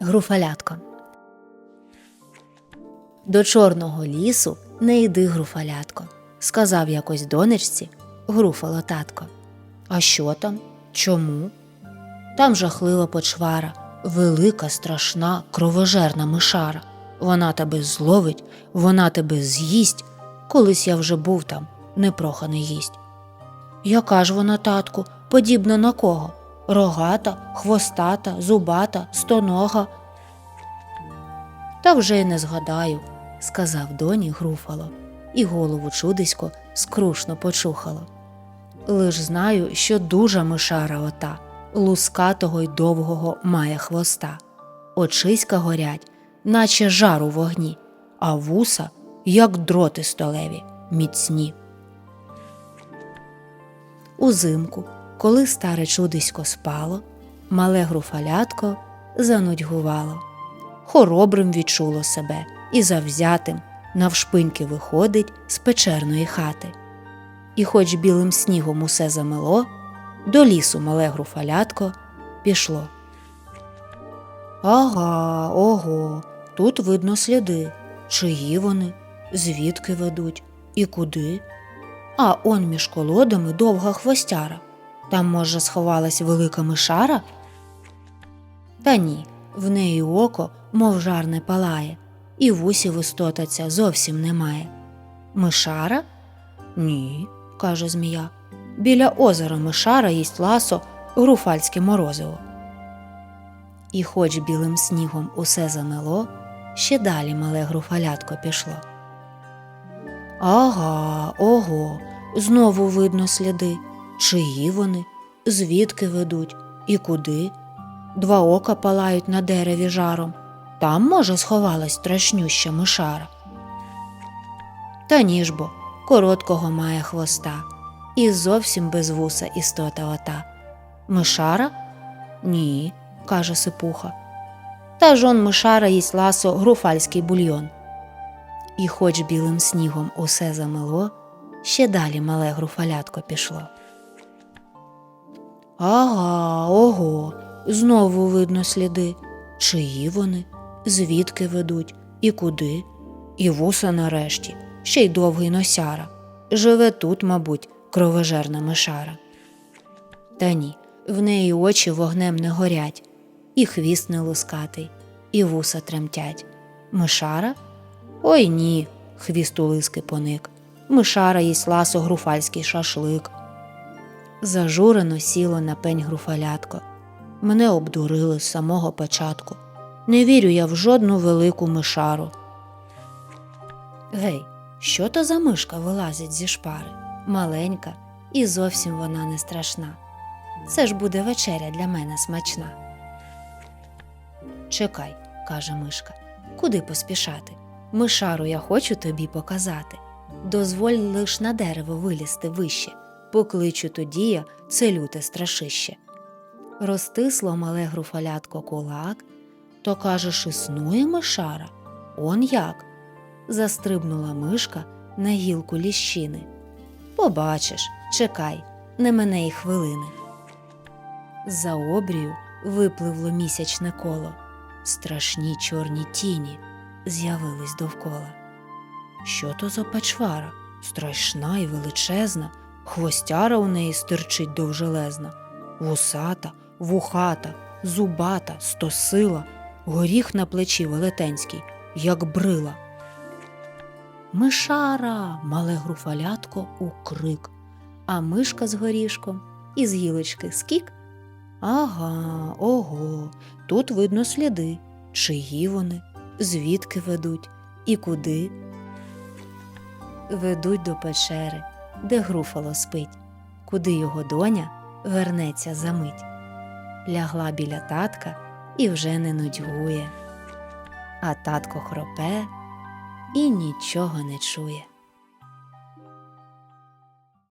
Груфалятко. До чорного лісу не йди, груфалятко, сказав якось донечці груфало татко. А що там? Чому? Там жахлива почвара, велика, страшна, кровожерна мишара. Вона тебе зловить, вона тебе з'їсть. Колись я вже був там, непроханий гість. Яка ж вона, татку, подібна на кого? Рогата, хвостата, зубата, стонога. Та вже й не згадаю, сказав доні Груфало, і голову чудисько скрушно почухало. Лиш знаю, що дуже мишара ота, лускатого й довгого має хвоста. Очиська горять, наче жар у вогні, а вуса, як дроти столеві, міцні. Узимку, коли старе чудисько спало, мале груфалятко занудьгувало. Хоробрим відчуло себе і завзятим навшпиньки виходить з печерної хати. І хоч білим снігом усе замело, до лісу мале груфалятко пішло. Ага, ого, тут видно сліди. Чиї вони, звідки ведуть і куди? А он між колодами довга хвостяра. Там, може, сховалась велика мишара? Та ні, в неї око, мов жар не палає, і вусів істотаця зовсім немає. Мишара? Ні, каже змія. Біля озера мишара їсть ласо груфальське морозиво. І хоч білим снігом усе замело, ще далі мале груфалятко пішло. Ага, ого, знову видно сліди. Чиї вони, звідки ведуть і куди? Два ока палають на дереві жаром. Там, може, сховалась страшнюща мишара. Та ніж бо, короткого має хвоста, і зовсім без вуса істота ота. Мишара? Ні, каже сипуха. Та жон мишара їсть ласо груфальський бульйон. І хоч білим снігом усе замело, ще далі мале груфалятко пішло. Ага, ого, знову видно сліди. Чиї вони, звідки ведуть і куди? І вуса нарешті, ще й довгий носяра. Живе тут, мабуть, кровожерна мишара. Та ні, в неї очі вогнем не горять, і хвіст не лускатий, і вуса тремтять. Мишара? Ой ні, хвіст у лиски поник. Мишара їсть ласо груфальський шашлик. Зажурено сіло на пень груфалятко. Мене обдурили з самого початку. Не вірю я в жодну велику мишару. Гей, що то за мишка вилазить зі шпари? Маленька, і зовсім вона не страшна. Це ж буде вечеря для мене смачна. Чекай, каже мишка, куди поспішати? Мишару я хочу тобі показати. Дозволь лиш на дерево вилізти вище, покличу тоді я це люте страшище. Розтисло мале груфалятко кулак, то кажеш, існує мишара? Он як? Застрибнула мишка на гілку ліщини. Побачиш, чекай, не мене й хвилини. За обрію випливло місячне коло, страшні чорні тіні з'явились довкола. Що то за пачвара? Страшна і величезна, хвостяра у неї стирчить довжелезна, вусата, вухата, зубата, стосила, горіх на плечі велетенський, як брила. Мишара, мале груфалятко у крик, а мишка з горішком із гілочки скік. Ага, ого, тут видно сліди, чиї вони, звідки ведуть і куди. Ведуть до печери, де груфало спить, куди його доня вернеться за мить. Лягла біля татка і вже не нудьгує, а татко хропе і нічого не чує.